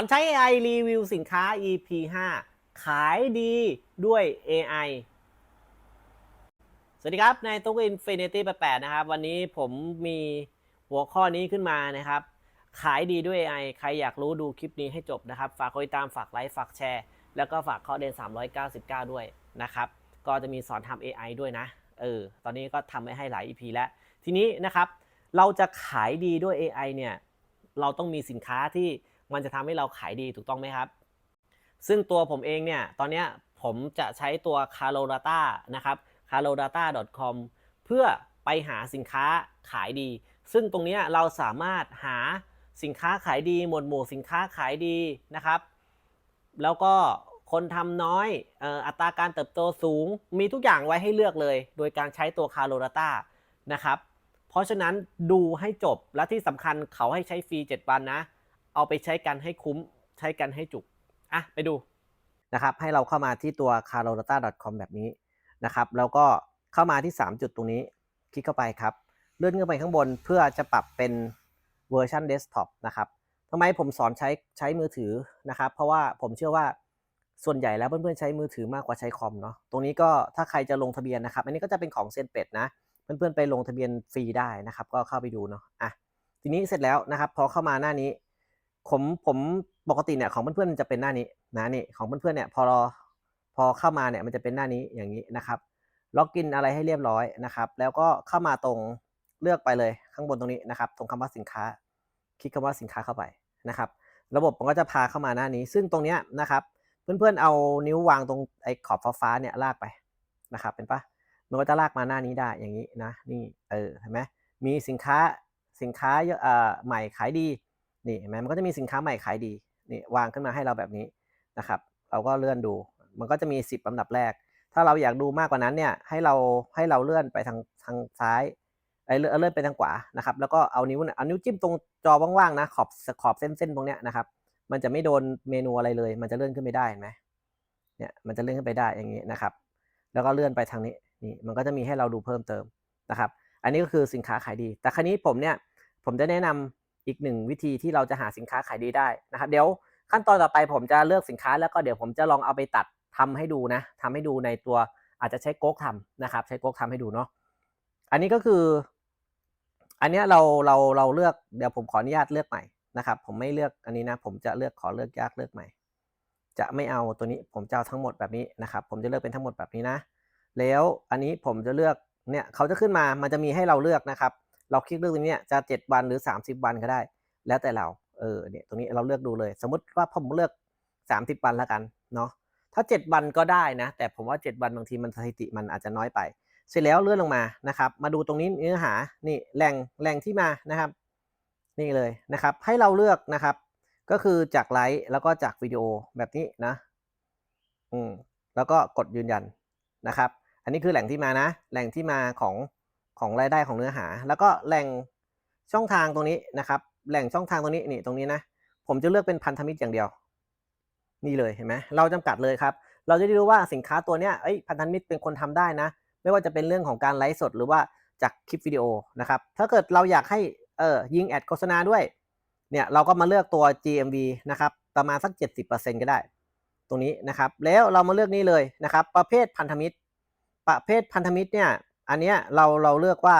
อนใช้ AI รีวิวสินค้า EP 5 ขายดีด้วย AI สวัสดีครับ ในตุ๊ก Infinity 88นะครับ วันนี้ผมมีหัวข้อนี้ขึ้นมานะครับ ขายดีด้วย AI ใครอยากรู้ดูคลิปนี้ให้จบนะครับ ฝากกดติดตามฝากไลค์ ฝากแชร์ แล้วก็ฝากข้อเดน399 ด้วยนะครับ ก็จะมีสอนทำ AI ด้วยนะ เออ ตอนนี้ก็ทำไว้ให้หลาย EP แล้ว ทีนี้นะครับ เราจะขายดีด้วย AI เนี่ย เราต้องมีสินค้าที่ มันจะทำให้เราขายดีถูกต้องไหมครับ ซึ่งตัวผมเองเนี่ย ตอนนี้ผมจะใช้ตัว c a r o Data นะครับ c a r o Data com เพื่อไปหาสินค้าขายดี ซึ่งตรงนี้เราสามารถหาสินค้าขายดีหมวดหมู่สินค้าขายดีนะครับ แล้วก็คนทำน้อยอัตราการเติบโตสูง มีทุกอย่างไว้ให้เลือกเลย โดยการใช้ตัว c a r o Data นะครับ เพราะฉะนั้นดูให้จบและที่สำคัญเขาให้ใช้ฟรี 7 วันนะ เอาไปใช้กันให้คุ้ม ใช้กันให้จุก อะ ไปดูนะครับ ให้เราเข้ามาที่ตัว c a r o d a t a c o m แบบนี้นะครับ แล้วก็เข้ามาที่ 3 จุดตรงนี้ คลิกเข้าไปครับ เลื่อนขึ้นไปข้างบนเพื่อจะปรับเป็นเวอร์ชันเดสก์ท็อปนะครับทำไมผมสอนใช้ใช้มือถือนะครับ เพราะว่าผมเชื่อว่าส่วนใหญ่แล้วเพื่อนๆใช้มือถือมากกว่าใช้คอมเนาะ ตรงนี้ก็ถ้าใครจะลงทะเบียนนะครับ อันนี้ก็จะเป็นของเซนเป็ดนะ เพื่อนๆไปลงทะเบียนฟรีได้นะครับ ก็เข้าไปดูเนาะ อะ ทีนี้เสร็จแล้วนะครับ พอเข้ามาหน้านี้ ผมผมปกติเนี่ยของเพื่อนๆมันจะเป็นหน้านี้นะนี่ของเพื่อนๆเนี่ยพอรอพอเข้ามาเนี่ยมันจะเป็นหน้านี้อย่างนี้นะครับล็อกอินอะไรให้เรียบร้อยนะครับ แล้วก็เข้ามาตรงเลือกไปเลยข้างบนตรงนี้นะครับ ตรงคำว่าสินค้า คลิกคำว่าสินค้าเข้าไปนะครับ ระบบมันก็จะพาเข้ามาหน้านี้ ซึ่งตรงเนี้ยนะครับ เพื่อนๆเอานิ้ววางตรงไอ้ขอบฟ้าเนี่ยลากไปนะครับเป็นปะมันก็จะลากมาหน้านี้ได้อย่างนี้นะนี่เออเห็นไหมมีสินค้าสินค้าเยอะอ่อใหม่ขายดี นี่เห็นไหมมันก็จะมีสินค้าใหม่ขายดีนี่วางขึ้นมาให้เราแบบนี้นะครับ เราก็เลื่อนดู มันก็จะมี 10ลำดับแรก ถ้าเราอยากดูมากกว่านั้นเนี่ยให้เราให้เราเลื่อนไปทางทางซ้ายไอ้เลื่อนไปทางขวานะครับ แล้วก็เอานิ้วเนี่ยเอานิ้วจิ้มตรงจอว่างๆนะขอบขอบเส้นๆตรงเนี้ยนะครับ มันจะไม่โดนเมนูอะไรเลย มันจะเลื่อนขึ้นไปได้เห็นไหมเนี่ยมันจะเลื่อนขึ้นไปได้อย่างนี้นะครับ แล้วก็เลื่อนไปทางนี้นี่มันก็จะมีให้เราดูเพิ่มเติมนะครับ อันนี้ก็คือสินค้าขายดี แต่ครั้นี้ผมเนี่ยผมจะแนะนำ อีกหนึ่งวิธีที่เราจะหาสินค้าขายดีได้นะครับเดี๋ยวขั้นตอนต่อไปผมจะเลือกสินค้าแล้วก็เดี๋ยวผมจะลองเอาไปตัดทำให้ดูนะทำให้ดูในตัวอาจจะใช้โก๊กทำนะครับ ใช้โก๊กทำให้ดูเนาะอันนี้ก็คือ อันเนี้ยเราเราเราเลือกเดี๋ยวผมขออนุญาตเลือกใหม่นะครับ ผมไม่เลือกอันนี้นะ ผมจะเลือกขอเลือกยากเลือกใหม่ จะไม่เอาตัวนี้ผมจะเอาทั้งหมดแบบนี้นะครับ ผมจะเลือกเป็นทั้งหมดแบบนี้นะ แล้วอันนี้ผมจะเลือกเนี่ยเขาจะขึ้นมามันจะมีให้เราเลือกนะครับ เราคลิกเลือกตรงนี้จะ 7 วันหรือ 30 วันก็ได้ แล้วแต่เราเออเนี่ยตรงนี้เราเลือกดูเลย สมมติว่าผมเลือก 30 วันแล้วกันเนาะถ้า 7 วันก็ได้นะ แต่ผมว่า 7 วันบางทีมันสถิติมันอาจจะน้อยไป เสร็จแล้วเลื่อนลงมานะครับ มาดูตรงนี้เนื้อหานี่แหล่งแหล่งที่มานะครับ นี่เลยนะครับ ให้เราเลือกนะครับ ก็คือจากไลค์แล้วก็จากวิดีโอแบบนี้นะอืมแล้วก็กดยืนยันนะครับ อันนี้คือแหล่งที่มานะ แหล่งที่มาของ ของรายได้ของเนื้อหา แล้วก็แหล่งช่องทางตรงนี้นะครับ แหล่งช่องทางตรงนี้นี่ตรงนี้นะผมจะเลือกเป็นพันธมิตรอย่างเดียว นี่เลยเห็นไหมเราจำกัดเลยครับ เราจะได้รู้ว่าสินค้าตัวเนี้ยเอ้ยพันธมิตรเป็นคนทำได้นะ ไม่ว่าจะเป็นเรื่องของการไลฟ์สดหรือว่าจากคลิปวิดีโอนะครับถ้าเกิดเราอยากให้เออยิงแอดโฆษณาด้วยเนี่ยเราก็มาเลือกตัว GMV นะครับประมาณสัก 70%ก็ได้ ตรงนี้นะครับ แล้วเรามาเลือกนี้เลยนะครับ ประเภทพันธมิตร ประเภทพันธมิตรเนี่ย อันเนี้ยเราเราเลือกว่า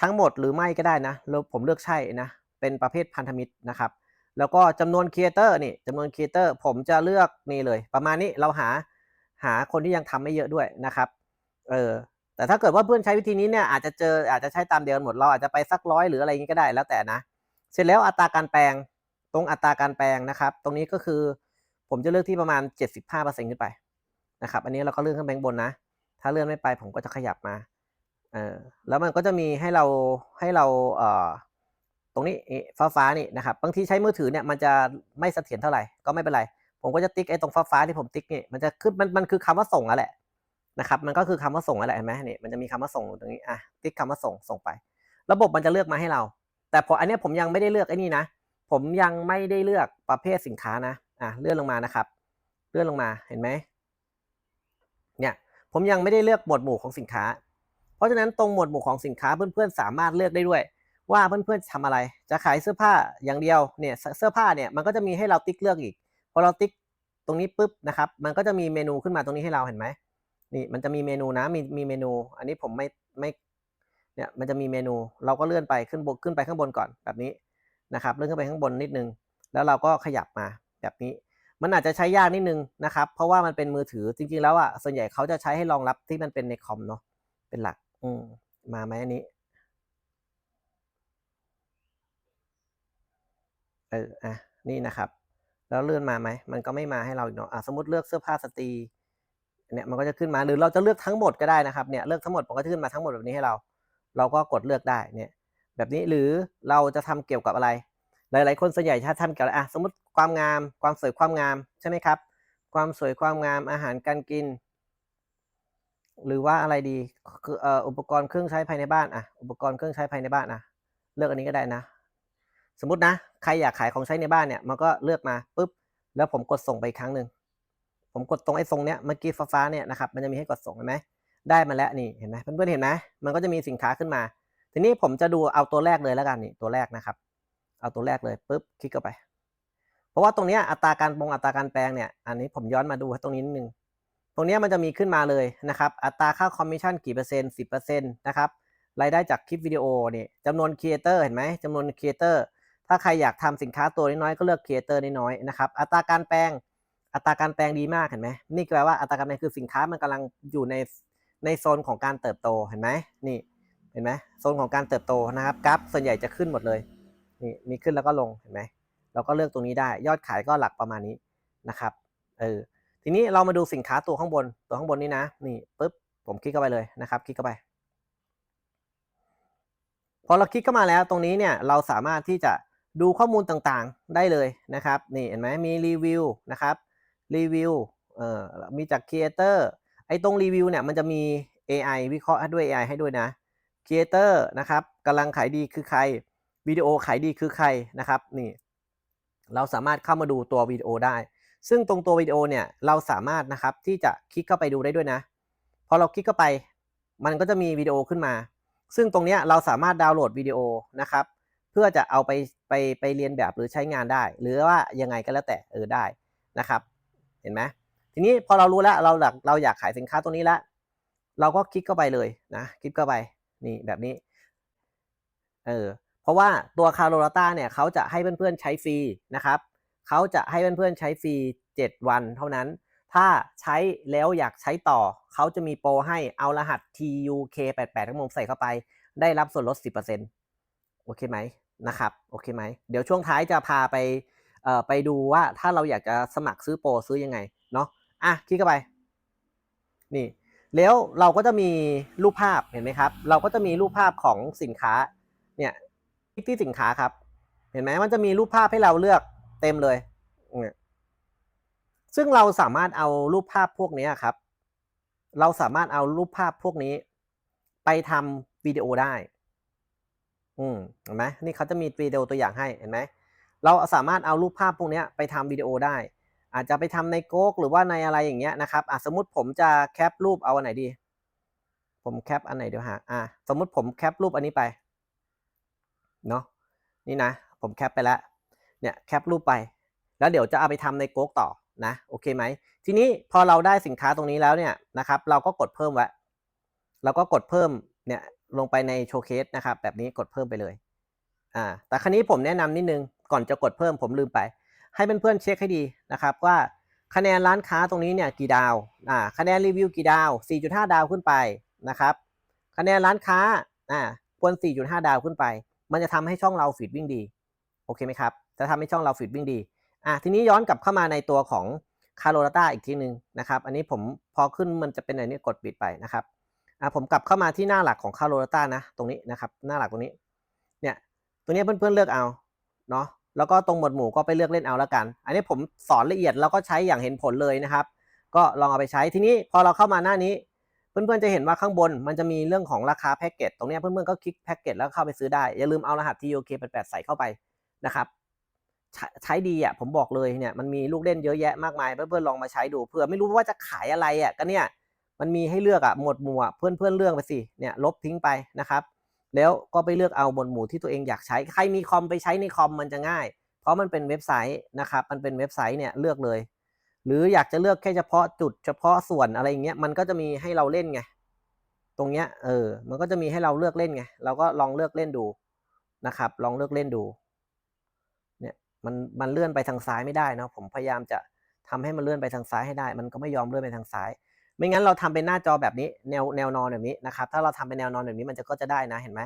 ทั้งหมดหรือไม่ก็ได้นะ ผมเลือกใช่นะ เป็นประเภทพันธมิตรนะครับ แล้วก็จำนวนครีเอเตอร์นี่จำนวนครีเอเตอร์ผมจะเลือกนี่เลย ประมาณนี้เราหาหาคนที่ยังทำไม่เยอะด้วยนะครับเออแต่ถ้าเกิดว่าเพื่อนใช้วิธีนี้เนี่ยอาจจะเจออาจจะใช้ตามเดียวกันหมดเราอาจจะไปสักร้อยหรืออะไรอย่างนี้ก็ได้แล้วแต่นะ เสร็จแล้วอัตราการแปลงตรงอัตราการแปลงนะครับ ตรงนี้ก็คือผมจะเลือกที่ประมาณ 75%ขึ้นไปนะครับ อันนี้เราก็เลื่อนขึ้นไปบนนะ ถ้าเลื่อนไม่ไปผมก็จะขยับมาเออแล้วมันก็จะมีให้เราให้เราเอ่อตรงนี้ฟ้าฟ้านี่นะครับบางทีใช้มือถือเนี่ยมันจะไม่เสถียรเท่าไหร่ก็ไม่เป็นไร ผมก็จะติ๊กไอ้ตรงฟ้าฟ้าที่ผมติ๊กนี่มันจะขึ้นมันมันคือคำว่าส่งอะแหละนะครับมันก็คือคำว่าส่งอะแหละเห็นไหมนี่มันจะมีคำว่าส่งอยู่ตรงนี้อะติ๊กคำว่าส่งส่งไป ระบบมันจะเลือกมาให้เรา แต่พออันนี้ผมยังไม่ได้เลือกไอ้นี่นะ ผมยังไม่ได้เลือกประเภทสินค้านะอะเลื่อนลงมานะครับ เลื่อนลงมาเห็นไหม ผมยังไม่ได้เลือกหมวดหมู่ของสินค้า เพราะฉะนั้นตรงหมวดหมู่ของสินค้าเพื่อนๆสามารถเลือกได้ด้วย ว่าเพื่อนๆทำอะไร จะขายเสื้อผ้าอย่างเดียวเนี่ยเสเสื้อผ้าเนี่ยมันก็จะมีให้เราติ๊กเลือกอีกพอเราติ๊กตรงนี้ปุ๊บนะครับมันก็จะมีเมนูขึ้นมาตรงนี้ให้เราเห็นไหมนี่มันจะมีเมนูนะมีมีเมนู อันนี้ผมไม่ไม่เนี่ยมันจะมีเมนูเราก็เลื่อนไปขึ้นบนขึ้นไปข้างบนก่อนแบบนี้นะครับเลื่อนขึ้นไปข้างบนนิดนึง แล้วเราก็ขยับมาแบบนี้ มันอาจจะใช้ยากนิดนึงนะครับ เพราะว่ามันเป็นมือถือจริง ๆ แล้วอะส่วนใหญ่เขาจะใช้ให้รองรับที่มันเป็นในคอมเนาะเป็นหลัก อืมมาไหมอันนี้เอออะนี่นะครับ แล้วเลื่อนมาไหมมันก็ไม่มาให้เราอีกเนาะอะสมมติเลือกเสื้อผ้าสตรีเนี่ยมันก็จะขึ้นมาหรือเราจะเลือกทั้งหมดก็ได้นะครับเนี่ยเลือกทั้งหมดมันก็จะขึ้นมาทั้งหมดแบบนี้ให้เรา เราก็กดเลือกได้เนี่ย แบบนี้หรือเราจะทำเกี่ยวกับอะไร หลาย ๆ คนส่วนใหญ่ถ้าทำเกี่ยวกับอะสมมติความงาม ความสวยความงามใช่ไหมครับ ความสวยความงามอาหารการกิน หรือว่าอะไรดีคือเอ่ออุปกรณ์เครื่องใช้ภายในบ้านอะอุปกรณ์เครื่องใช้ภายในบ้านอะเลือกอันนี้ก็ได้นะ สมมตินะใครอยากขายของใช้ในบ้านเนี่ยมันก็เลือกมาปุ๊บแล้วผมกดส่งไปอีกครั้งหนึ่งผมกดตรงไอ้ทรงเนี้ยเมื่อกี้ฟ้าๆเนี่ยนะครับมันจะมีให้กดส่งเห็นไหมได้มาแล้วนี่เห็นไหมเพื่อนๆเห็นไหมมันก็จะมีสินค้าขึ้นมา ทีนี้ผมจะดูเอาตัวแรกเลยแล้วกันนี่ตัวแรกนะครับ เอาตัวแรกเลยปุ๊บคลิกเข้าไป เพราะว่าตรงนี้อัตราการปรงอัตราการแปลงเนี่ยอันนี้ผมย้อนมาดูตรงนี้นิดนึงตรงนี้มันจะมีขึ้นมาเลยนะครับ อัตราค่าคอมมิชชั่นกี่เปอร์เซ็นต์สิบเปอร์เซ็นต์นะครับรายได้จากคลิปวิดีโอนี่จำนวนครีเอเตอร์เห็นไหมจำนวนครีเอเตอร์ถ้าใครอยากทำสินค้าตัวน้อยๆก็เลือกครีเอเตอร์น้อยๆนะครับอัตราการแปลงอัตราการแปลงดีมากเห็นไหมนี่แปลว่าอัตราการแปลงคือสินค้ามันกำลังอยู่ในในโซนของการเติบโตเห็นไหมนี่เห็นไหมโซนของการเติบโตนะครับกราฟส่วนใหญ่จะขึ้นหมดเลย นี่มีขึ้นแล้วก็ลงเห็นไหมเราก็เลือกตรงนี้ได้ยอดขายก็หลักประมาณนี้นะครับเออทีนี้เรามาดูสินค้าตัวข้างบนตัวข้างบนนี้นะนี่ปุ๊บผมคลิกเข้าไปเลยนะครับคลิกเข้าไป พอเราคลิกเข้ามาแล้วตรงนี้เนี่ยเราสามารถที่จะดูข้อมูลต่างๆได้เลยนะครับนี่เห็นไหมมีรีวิวนะครับรีวิวเอ่อมีจากครีเอเตอร์ไอ้ตรงรีวิวเนี่ยมันจะมี AI วิเคราะห์ด้วย AI ให้ด้วยนะครีเอเตอร์นะครับกำลังขายดีคือใคร วิดีโอขายดีคือใครนะครับนี่เราสามารถเข้ามาดูตัววิดีโอได้ ซึ่งตรงตัววิดีโอเนี่ยเราสามารถนะครับที่จะคลิกเข้าไปดูได้ด้วยนะพอเราคลิกเข้าไป มันก็จะมีวิดีโอขึ้นมา ซึ่งตรงเนี้ยเราสามารถดาวน์โหลดวิดีโอนะครับ เพื่อจะเอาไปไปไปเรียนแบบหรือใช้งานได้ หรือว่ายังไงก็แล้วแต่เออได้นะครับ เห็นไหมทีนี้พอเรารู้แล้วเราอยากเราอยากขายสินค้าตัวนี้แล้วเราก็คลิกเข้าไปเลยนะ คลิกเข้าไปนี่แบบนี้เออ ราะว่าตัวคาร์โ l ต้าเนี่ยเขาจะให้เพื่อนๆใช้ฟรีนะครับเขาจะให้เพื่อนๆใช้ฟรี 7 วันเท่านั้น ถ้าใช้แล้วอยากใช้ต่อ เขาจะมีโปรให้เอารหัส TUK88 ทั้งหมดใส่เข้าไป ได้รับส่วนลด 10%โอเคไหมนะครับ โอเคไหม เดี๋ยวช่วงท้ายจะพาไปเอ่อไปดูว่าถ้าเราอยากจะสมัครซื้อโปรซื้อยังไงเนาะอะคลิกเข้าไป นี่ แล้วเราก็จะมีรูปภาพเห็นไหมครับ เราก็จะมีรูปภาพของสินค้าเนี่ย ลิกที่สินค้าครับ เห็นไหมมันจะมีรูปภาพให้เราเลือกเต็มเลย ซึ่งเราสามารถเอารูปภาพพวกนี้ครับ เราสามารถเอารูปภาพพวกนี้ ไปทำวิดีโอได้ อืมเห็นไหมนี่เขาจะมีวิดีโอตัวอย่างให้ เห็นไหม เราสามารถเอารูปภาพพวกนี้ไปทำวิดีโอได้ อาจจะไปทำในโก๊กหรือว่าในอะไรอย่างเงี้ยนะครับอะสมมติผมจะแคปรูปเอาอันไหนดี ผมแคปอันไหนเดี๋ยวหา อะ สมมติผมแคปรูปอันนี้ไป เนาะนี่นะ ผมแคปไปแล้วเนี่ยแคปรูปไป แล้วเดี๋ยวจะเอาไปทำในโก๊กต่อนะโอเคไหมทีนี้พอเราได้สินค้าตรงนี้แล้วเนี่ยนะครับเราก็กดเพิ่มไว้เราก็กดเพิ่มเนี่ยลงไปในโชว์เคสนะครับแบบนี้กดเพิ่มไปเลยอ่าแต่ครั้นี้ผมแนะนำนิดนึงก่อนจะกดเพิ่มผมลืมไป ให้เพื่อนๆเช็คให้ดีนะครับว่าคะแนนร้านค้าตรงนี้เนี่ยกี่ดาวอ่าคะแนนรีวิวกี่ดาว 4.5 ดาวขึ้นไปนะครับคะแนนร้านค้าอ่าควร4.5 ดาวขึ้นไป มันจะทำให้ช่องเราฟีดวิ่งดี โอเคไหมครับ จะทำให้ช่องเราฟีดวิ่งดี อะ ทีนี้ย้อนกลับเข้ามาในตัวของคาร์โ d ต้าอีกทีหนึ่งนะครับ อันนี้ผมพอขึ้นมันจะเป็นอะไรนี้กดปิดไปนะครับ อะ ผมกลับเข้ามาที่หน้าหลักของคาร์โ d ต้านะ ตรงนี้นะครับ หน้าหลักตรงนี้ เนี่ยตรงนี้เพื่อนๆเลือกเอา เนาะแล้วก็ตรงหมวดหมู่ก็ไปเลือกเล่นเอาแล้วกัน อันนี้ผมสอนละเอียดแล้วก็ใช้อย่างเห็นผลเลยนะครับ ก็ลองเอาไปใช้ ทีนี้พอเราเข้ามาหน้านี้ เพื่อนๆจะเห็นว่าข้างบนมันจะมีเรื่องของราคาแพ็กเกจตรงนี้เพื่อนๆก็คลิกแพ็กเกจแล้วเข้าไปซื้อได้ อย่าลืมเอารหัส TOK88 ใส่เข้าไปนะครับใช้ดีอะผมบอกเลยเนี่ยมันมีลูกเล่นเยอะแยะมากมายเพื่อนๆลองมาใช้ดูเผื่อไม่รู้ว่าจะขายอะไรอะก็เนี่ยมันมีให้เลือกอะหมวดหมู่อะเพื่อนๆเลือกไปสิเนี่ยลบทิ้งไปนะครับ แล้วก็ไปเลือกเอาหมวดหมู่ที่ตัวเองอยากใช้ใครมีคอมไปใช้ในคอมมันจะง่าย เพราะมันเป็นเว็บไซต์นะครับมันเป็นเว็บไซต์เนี่ยเลือกเลย หรืออยากจะเลือกแค่เฉพาะจุดเฉพาะส่วนอะไรอย่างเงี้ยมันก็จะมีให้เราเล่นไงตรงเนี้ยเออมันก็จะมีให้เราเลือกเล่นไงเราก็ลองเลือกเล่นดูนะครับ ลองเลือกเล่นดูเนี่ยมันมันเลื่อนไปทางซ้ายไม่ได้นะผมพยายามจะทำให้มันเลื่อนไปทางซ้ายให้ได้ มันก็ไม่ยอมเลื่อนไปทางซ้าย ไม่งั้นเราทำเป็นหน้าจอแบบนี้แนวแนวนอนแบบนี้นะครับ ถ้าเราทำเป็นแนวนอนแบบนี้มันจะก็จะได้นะเห็นไหม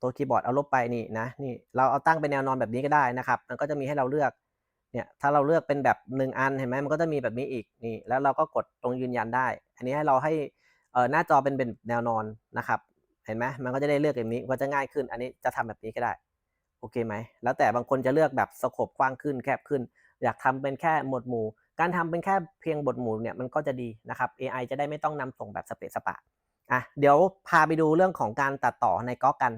ตัวคีย์บอร์ดเอาลบไปนี่นะนี่เราเอาตั้งเป็นแนวนอนแบบนี้ก็ได้นะครับ มันก็จะมีให้เราเลือก เนี่ยถ้าเราเลือกเป็นแบบหนึ่งอันเห็นไหมมันก็จะมีแบบนี้อีกนี่แล้วเราก็กดตรงยืนยันได้ อันนี้ให้เราให้เอ่อหน้าจอเป็นเป็นแนวนอนนะครับเห็นไหมมันก็จะได้เลือกแบบนี้ก็จะง่ายขึ้น อันนี้จะทำแบบนี้ก็ได้โอเคไหมแล้วแต่บางคนจะเลือกแบบสโคปกว้างขึ้นแคบขึ้น อยากทำเป็นแค่หมวดหมู่ การทำเป็นแค่เพียงบทหมู่เนี่ยมันก็จะดีนะครับ AI จะได้ไม่ต้องนำส่งแบบสเปะสปะอะเดี๋ยวพาไปดูเรื่องของการตัดต่อในก๊อกกัน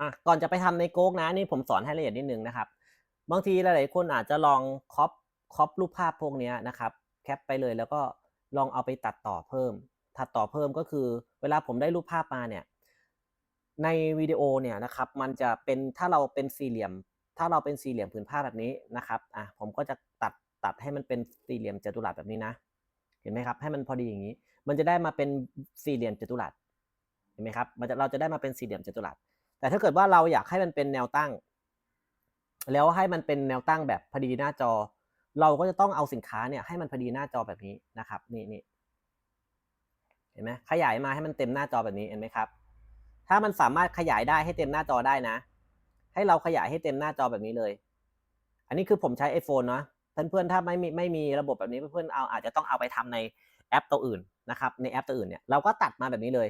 อะก่อนจะไปทำในโก๊กนะนี่ผมสอนให้ละเอียดนิดนึงนะครับ บางทีหลาย ๆ คนอาจจะลองคอปคอปรูปภาพพวกนี้นะครับ แคปไปเลยแล้วก็ลองเอาไปตัดต่อเพิ่ม ตัดต่อเพิ่มก็คือ เวลาผมได้รูปภาพมาเนี่ย ในวิดีโอเนี่ยนะครับ มันจะเป็นถ้าเราเป็นสี่เหลี่ยม ถ้าเราเป็นสี่เหลี่ยมผืนผ้าแบบนี้นะครับ อะผมก็จะตัดตัดให้มันเป็นสี่เหลี่ยมจัตุรัสแบบนี้นะ เห็นไหมครับ ให้มันพอดีอย่างนี้ มันจะได้มาเป็นสี่เหลี่ยมจัตุรัส เห็นไหมครับ มันจะเราจะได้มาเป็นสี่เหลี่ยมจัตุรัส แต่ถ้าเกิดว่าเราอยากให้มันเป็นแนวตั้ง แล้วให้มันเป็นแนวตั้งแบบพอดีหน้าจอ เราก็จะต้องเอาสินค้าเนี่ยให้มันพอดีหน้าจอแบบนี้นะครับนี่นี่เห็นไหมขยายมาให้มันเต็มหน้าจอแบบนี้เห็นไหมครับ ถ้ามันสามารถขยายได้ให้เต็มหน้าจอได้นะ ให้เราขยายให้เต็มหน้าจอแบบนี้เลย อันนี้คือผมใช้ iPhone เนาะเพื่อนๆถ้าไม่มีไม่มีระบบแบบนี้เพื่อนๆเอาอาจจะต้องเอาไปทำในแอปตัวอื่นนะครับในแอปตัวอื่นเนี่ยเราก็ตัดมาแบบนี้เลย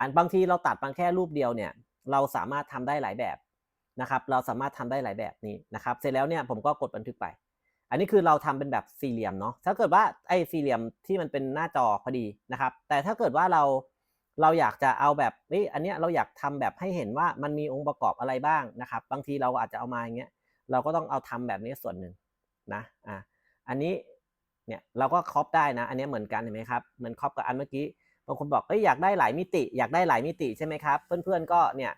อันบางทีเราตัดมางแค่รูปเดียวเนี่ย เราสามารถทำได้หลายแบบ นะครับ เราสามารถทำได้หลายแบบนี้นะครับ เสร็จแล้วเนี่ยผมก็กดบันทึกไป อันนี้คือเราทำเป็นแบบสี่เหลี่ยมเนาะ ถ้าเกิดว่าไอ้สี่เหลี่ยมที่มันเป็นหน้าจอพอดีนะครับ แต่ถ้าเกิดว่าเราเราอยากจะเอาแบบเอ้ยอันเนี้ยเราอยากทำแบบให้เห็นว่ามันมีองค์ประกอบอะไรบ้างนะครับ บางทีเราอาจจะเอามาอย่างเงี้ย เราก็ต้องเอาทำแบบนี้ส่วนหนึ่งนะ อะ อันนี้เนี่ยเราก็ครอปได้นะ อันนี้เหมือนกันเห็นไหมครับ เหมือนครอปกับอันเมื่อกี้ บางคนบอกเอ้ยอยากได้หลายมิติ อยากได้หลายมิติใช่ไหมครับ เพื่อนๆก็เนี่ย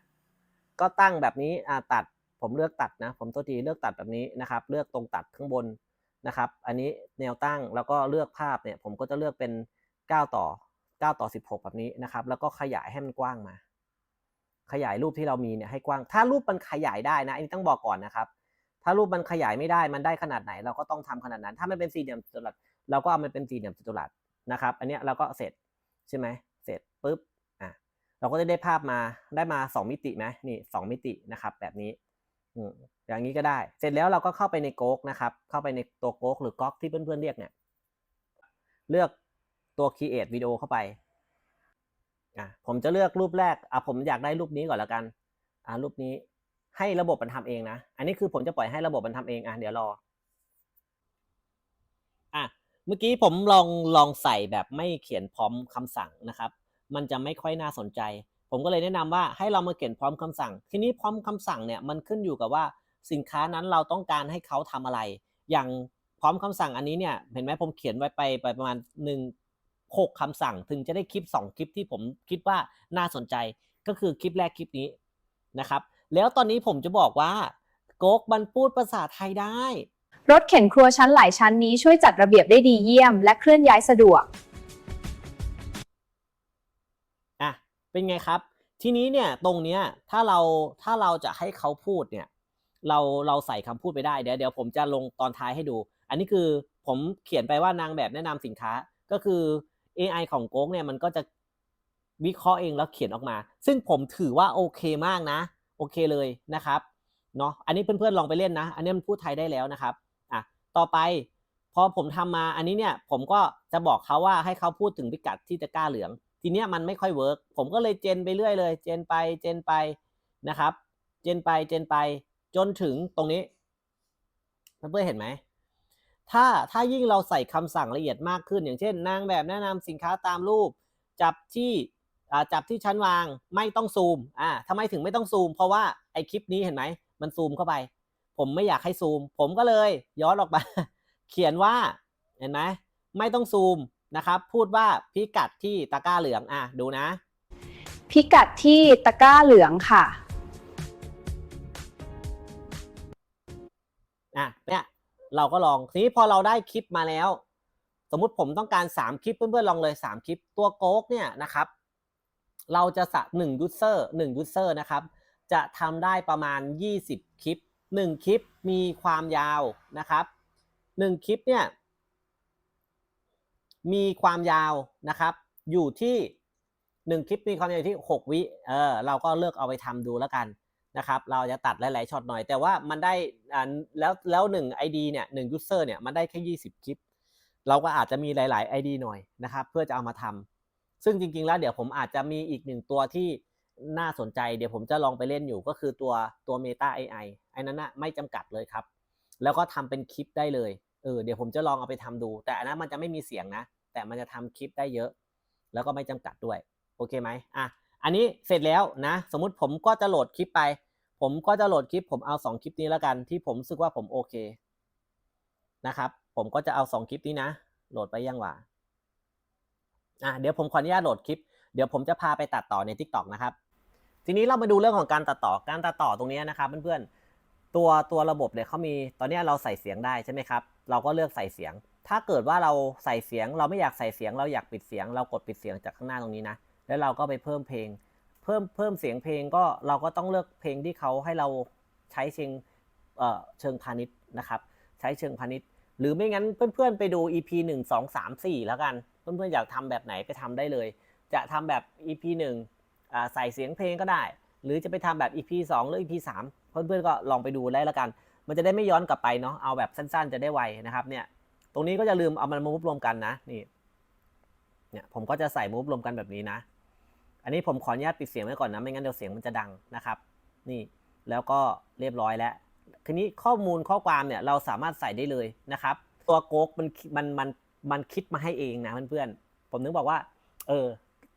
ก็ตั้งแบบนี้อ่าตัดผมเลือกตัดนะ ผมตัวทีเลือกตัดแบบนี้นะครับ เลือกตรงตัดข้างบนนะครับ อันนี้แนวตั้งแล้วก็เลือกภาพเนี่ย ผมก็จะเลือกเป็น 9 ต่อ 9 ต่อ 16 แบบนี้นะครับ แล้วก็ขยายให้มันกว้างมา ขยายรูปที่เรามีเนี่ยให้กว้าง ถ้ารูปมันขยายได้นะอันนี้ต้องบอกก่อนนะครับ ถ้ารูปมันขยายไม่ได้มันได้ขนาดไหน เราก็ต้องทำขนาดนั้น ถ้ามันเป็นสี่เหลี่ยมจัตุรัสเราก็เอามันเป็นสี่เหลี่ยมจัตุรัสนะครับ อันนี้เราก็เสร็จใช่ไหมเสร็จปุ๊บ เราก็จะได้ภาพมาได้มา 2 มิติไหมนี่2มิตินะครับ แบบนี้อย่างนี้ก็ได้ เสร็จแล้วเราก็เข้าไปในโก๊กนะครับ เข้าไปในตัวโก๊กหรือก๊อกที่เพื่อนๆเรียกเนี่ย เลือกตัว create วิดีโอเข้าไปอะผมจะเลือกรูปแรกอะผมอยากได้รูปนี้ก่อนแล้วกันอะรูปนี้ให้ระบบมันทำเองนะ อันนี้คือผมจะปล่อยให้ระบบมันทำเองอะเดี๋ยวรออะเมื่อกี้ผมลองลองใส่แบบไม่เขียนพร้อมคำสั่งนะครับ มันจะไม่ค่อยน่าสนใจ ผมก็เลยแนะนำว่าให้เรามาเขียนพร้อมคำสั่ง ทีนี้พร้อมคำสั่งเนี่ยมันขึ้นอยู่กับว่าสินค้านั้นเราต้องการให้เขาทำอะไร อย่างพร้อมคำสั่งอันนี้เนี่ยเห็นไหมผมเขียนไว้ไปไปประมาณหนึ่งหกคำสั่งถึงจะได้คลิปสองคลิปที่ผมคิดว่าน่าสนใจ ก็คือคลิปแรกคลิปนี้นะครับ แล้วตอนนี้ผมจะบอกว่าโก๊กมันพูดภาษาไทยได้ รถเข็นครัวชั้นหลายชั้นนี้ช่วยจัดระเบียบได้ดีเยี่ยม และเคลื่อนย้ายสะดวก เป็นไงครับ ทีนี้เนี่ยตรงเนี้ยถ้าเราถ้าเราจะให้เขาพูดเนี่ยเราเราใส่คำพูดไปได้เดี๋ยวเดี๋ยวผมจะลงตอนท้ายให้ดู อันนี้คือผมเขียนไปว่านางแบบแนะนำสินค้าก็คือ AI ของโก๊กเนี่ยมันก็จะวิเคราะห์เองแล้วเขียนออกมา ซึ่งผมถือว่าโอเคมากนะ โอเคเลยนะครับเนาะอันนี้เพื่อนๆลองไปเล่นนะ อันนี้มันพูดไทยได้แล้วนะครับอะต่อไปพอผมทำมาอันนี้เนี่ยผมก็จะบอกเขาว่าให้เขาพูดถึงพิกัดที่ตะกร้าเหลือง ทีเนี้ยมันไม่ค่อยเวิร์กผมก็เลยเจนไปเรื่อยเลย เจนไปเจนไปนะครับ เจนไปเจนไปจนถึงตรงนี้เพื่อนเห็นไหมถ้าถ้ายิ่งเราใส่คำสั่งละเอียดมากขึ้น อย่างเช่น นางแบบแนะนำสินค้าตามรูป จับที่จับที่ชั้นวางไม่ต้องซูมอ่าทำไมถึงไม่ต้องซูม เพราะว่าไอคลิปนี้เห็นไหมมันซูมเข้าไป ผมไม่อยากให้ซูม ผมก็เลยย้อนออกมา เขียนว่าเห็นไหมไม่ต้องซูม นะครับ พูดว่าพิกัดที่ตะกร้าเหลืองอะดูนะ พิกัดที่ตะกร้าเหลืองค่ะอะเนี่ยเราก็ลองทีนี้พอเราได้คลิปมาแล้ว สมมุติผมต้องการ 3 คลิปเพื่อนๆลองเลย 3 คลิปตัวโก๊กเนี่ยนะครับ เราจะสะ1 user 1 user นะครับ จะทำได้ประมาณ 20 คลิป 1 คลิปมีความยาวนะครับ 1 คลิปเนี่ย มีความยาวนะครับ อยู่ที่ 1 คลิปมีความยาวอยู่ที่ 6 วิเออเราก็เลือกเอาไปทำดูแล้วกันนะครับ เราจะตัดหลาย ๆช็อตหน่อย แต่ว่ามันได้อ่าแล้วแล้วหนึ่ง ID เนี่ยหนึ่ง user เนี่ยมันได้แค่ 20 คลิป เราก็อาจจะมีหลาย ๆ ID หน่อยนะครับ เพื่อจะเอามาทำซึ่งจริง ๆ แล้วเดี๋ยวผมอาจจะมีอีกหนึ่งตัวที่น่าสนใจเดี๋ยวผมจะลองไปเล่นอยู่ก็คือตัวตัว Meta AI ไอ้นั้นนะไม่จำกัดเลยครับ แล้วก็ทำเป็นคลิปได้เลย เออเดี๋ยวผมจะลองเอาไปทำดู แต่อันนั้นมันจะไม่มีเสียงนะ แต่มันจะทำคลิปได้เยอะ แล้วก็ไม่จำกัดด้วย โอเคไหมอะอันนี้เสร็จแล้วนะ สมมุติผมก็จะโหลดคลิปไป ผมก็จะโหลดคลิป ผมเอาสองคลิปนี้แล้วกัน ที่ผมรู้สึกว่าผมโอเคนะครับ ผมก็จะเอาสองคลิปนี้นะ โหลดไปยังหว่าอะเดี๋ยวผมขออนุญาตโหลดคลิป เดี๋ยวผมจะพาไปตัดต่อใน Tik t o อกนะครับ ทีนี้เรามาดูเรื่องของการตัดต่อ การตัดต่อตรงนี้นะครับเพื่อนๆ ตัวตัวระบบเนี่ยเขามีตอนนี้เราใส่เสียงได้ใช่ไหมครับ เราก็เลือกใส่เสียง ถ้าเกิดว่าเราใส่เสียง เราไม่อยากใส่เสียง เราอยากปิดเสียง เรากดปิดเสียงจากข้างหน้าตรงนี้นะ แล้วเราก็ไปเพิ่มเพลง เพิ่มเพิ่มเสียงเพลงก็เราก็ต้องเลือกเพลงที่เขาให้เราใช้เชิงเอ่อเชิงพาณิชย์นะครับ ใช้เชิงพาณิชย์ หรือไม่งั้นเพื่อนๆไปดู EP 1 2 3 4 แล้วกัน เพื่อนๆอยากทำแบบไหนไปทำได้เลย จะทำแบบ EP 1อ่าใส่เสียงเพลงก็ได้ หรือจะไปทำแบบ EP 2 หรือ EP 3 เพื่อนๆก็ลองไปดูได้ล้วกัน มันจะได้ไม่ย้อนกลับไปเนาะเอาแบบสั้นๆ จะได้ไวนะครับเนี่ยตรงนี้ก็จะลืมเอามันมามุบรวมกันนะนี่เนี่ยผมก็จะใส่มุบรวมกันแบบนี้นะ อันนี้ผมขออนุญาตปิดเสียงไว้ก่อนนะไม่งั้นเดี๋ยวเสียงมันจะดังนะครับ นี่แล้วก็เรียบร้อยแล้วทีนี้ข้อมูลข้อความเนี่ยเราสามารถใส่ได้เลยนะครับ ตัวโก๊กมันมันมันมันคิดมาให้เองนะเพื่อนๆผมนึกบอกว่า เออ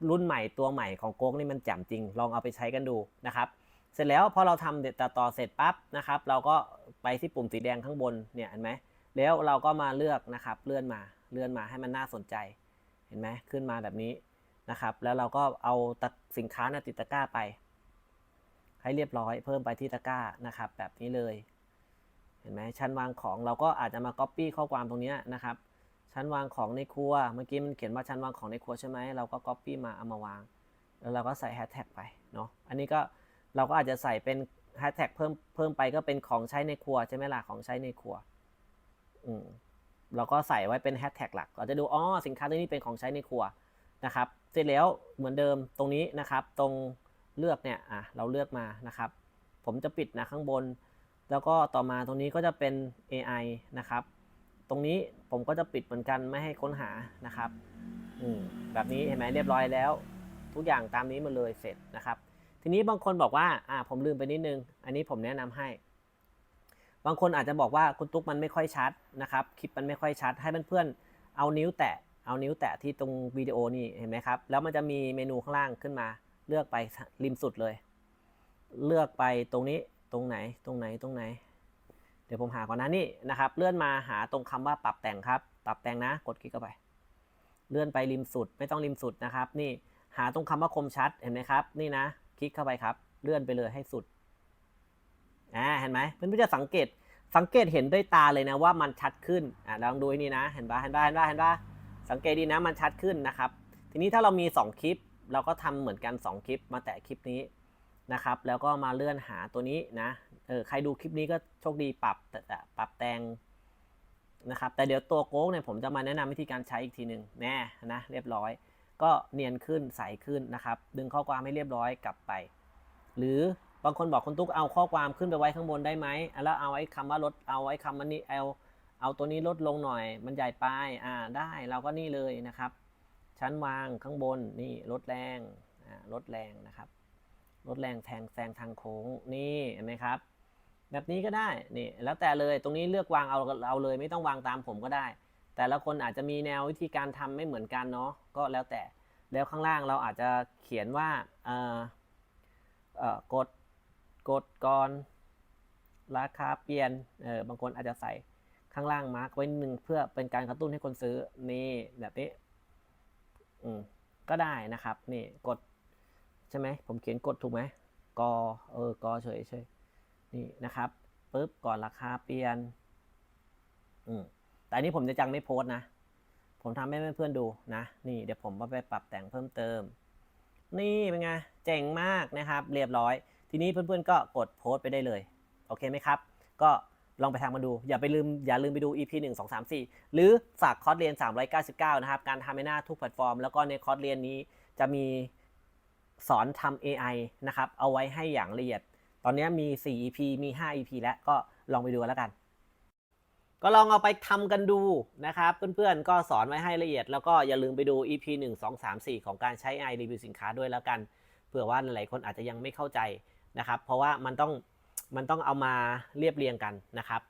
รุ่นใหม่ตัวใหม่ของโก๊กนี่มันแจ่มจริง ลองเอาไปใช้กันดูนะครับ เสร็จแล้วพอเราทำเด็ดต่อต่อเสร็จปั๊บนะครับ เราก็ไปที่ปุ่มสีแดงข้างบนเนี่ยเห็นไหมแล้วเราก็มาเลือกนะครับเลื่อนมาเลื่อนมาให้มันน่าสนใจ เห็นไหมขึ้นมาแบบนี้นะครับ แล้วเราก็เอาตสินค้านะติดตะกร้าไป ให้เรียบร้อยเพิ่มไปที่ตะกร้านะครับ แบบนี้เลย เห็นไหมชั้นวางของเราก็อาจจะมา Copy ข้อความตรงนี้นะครับ ชั้นวางของในครัวเมื่อกี้มันเขียนว่าชั้นวางของในครัวใช่ไหมเราก็ Copy มาเอามาวาง แล้วเราก็ใส่แฮชแท็กไปเนาะอันนี้ก็ เราก็อาจจะใส่เป็นแฮชแท็กเพิ่มเพิ่มไปก็เป็นของใช้ในครัวใช่ไหมล่ะของใช้ในครัว อืมเราก็ใส่ไว้เป็นแฮชแท็กหลักเราจะดูอ๋อสินค้าตัวนี้เป็นของใช้ในครัวนะครับ เสร็จแล้วเหมือนเดิมตรงนี้นะครับ ตรงเลือกเนี่ยอะเราเลือกมานะครับ ผมจะปิดนะข้างบน แล้วก็ต่อมาตรงนี้ก็จะเป็น AI นะครับ ตรงนี้ผมก็จะปิดเหมือนกันไม่ให้ค้นหานะครับอืมแบบนี้เห็นไหมเรียบร้อยแล้ว ทุกอย่างตามนี้มาเลยเสร็จนะครับ ทีนี้บางคนบอกว่าอ่าผมลืมไปนิดนึง อันนี้ผมแนะนำให้ บางคนอาจจะบอกว่าคุณตุ๊กมันไม่ค่อยชัดนะครับ คลิปมันไม่ค่อยชัด ให้เพื่อนๆเอานิ้วแตะ เอานิ้วแตะที่ตรงวิดีโอนี่เห็นไหมครับ แล้วมันจะมีเมนูข้างล่างขึ้นมา เลือกไปริมสุดเลย เลือกไปตรงนี้ ตรงไหน ตรงไหน ตรงไหน เดี๋ยวผมหาก่อนนะนี่นะครับ เลื่อนมาหาตรงคำว่าปรับแต่งครับ ปรับแต่งนะ กดคลิกเข้าไป เลื่อนไปริมสุด ไม่ต้องริมสุดนะครับ นี่ หาตรงคำว่าคมชัด เห็นไหมครับ นี่นะ คลิกเข้าไปครับ เลื่อนไปเลยให้สุดอ่าเห็นไหมเพื่อนๆจะสังเกตสังเกตเห็นด้วยตาเลยนะว่ามันชัดขึ้นอ่าลองดูนี่นะเห็นปะเห็นปะเห็นปะเห็นปะสังเกตดีนะมันชัดขึ้นนะครับ ทีนี้ถ้าเรามี 2 คลิป เราก็ทำเหมือนกัน 2 คลิปมาแตะคลิปนี้นะครับ แล้วก็มาเลื่อนหาตัวนี้นะเออใครดูคลิปนี้ก็โชคดีปรับแต่ปรับแต่งนะครับแต่เดี๋ยวตัวโก๊กเนี่ยผมจะมาแนะนำวิธีการใช้อีกทีหนึ่งแน่นะเรียบร้อย ก็เนียนขึ้นใสขึ้นนะครับ ดึงข้อความให้เรียบร้อยกลับไป หรือบางคนบอกคุณตุ๊กเอาข้อความขึ้นไปไว้ข้างบนได้ไหมแล้วเอาไอ้คำว่าลดเอาไอ้คำมันนี้เอาเอาตัวนี้ลดลงหน่อย มันใหญ่ไปอ่าได้เราก็นี่เลยนะครับ ชั้นวางข้างบนนี่ลดแรงอ่าลดแรงนะครับลดแรงแทงแซงทางโค้งนี่เห็นไหมครับ แบบนี้ก็ได้นี่แล้วแต่เลยตรงนี้เลือกวางเอาเอาเลย ไม่ต้องวางตามผมก็ได้ แต่ละคนอาจจะมีแนววิธีการทำไม่เหมือนกันเนาะก็แล้วแต่แล้วข้างล่างเราอาจจะเขียนว่าเอ่อเอ่อกดกดก่อนราคาเปลี่ยนเออบางคนอาจจะใส่ข้างล่างมาร์กไว้นิดนึงเพื่อเป็นการกระตุ้นให้คนซื้อนี่แบบนี้อืมก็ได้นะครับนี่กดใช่ไหมผมเขียนกดถูกไหมกอเออกอเฉยเฉยนี่นะครับปุ๊บก่อนราคาเปลี่ยนอืม แต่อันนี้ผมจะจังไม่โพสต์นะ ผมทำให้เพื่อนๆดูนะ นี่เดี๋ยวผมไปปรับแต่งเพิ่มเติม นี่เป็นไง เจ๋งมากนะครับ เรียบร้อย ทีนี้เพื่อนๆก็กดโพสต์ไปได้เลย โอเคไหมครับ ก็ลองไปทำมาดู อย่าไปลืม อย่าลืมไปดู EP 1 2 3 4 หรือฝากคอร์สเรียน 399 นะครับ การทำให้หน้าทุกแพลตฟอร์ม แล้วก็ในคอร์สเรียนนี้จะมีสอนทำ AI นะครับ เอาไว้ให้อย่างละเอียด ตอนนี้มี 4 EP มี 5 EP แล้วก็ลองไปดูแล้วกัน ก็ลองเอาไปทำกันดูนะครับเพื่อนๆ ก็สอนไว้ให้ละเอียด แล้วก็อย่าลืมไปดู EP 1 2 3 4 ของการใช้ AI รีวิวสินค้าด้วยแล้วกันเผื่อว่าหลายๆคนอาจจะยังไม่เข้าใจนะครับ เพราะว่ามันต้องมันต้องเอามาเรียบเรียงกันนะครับ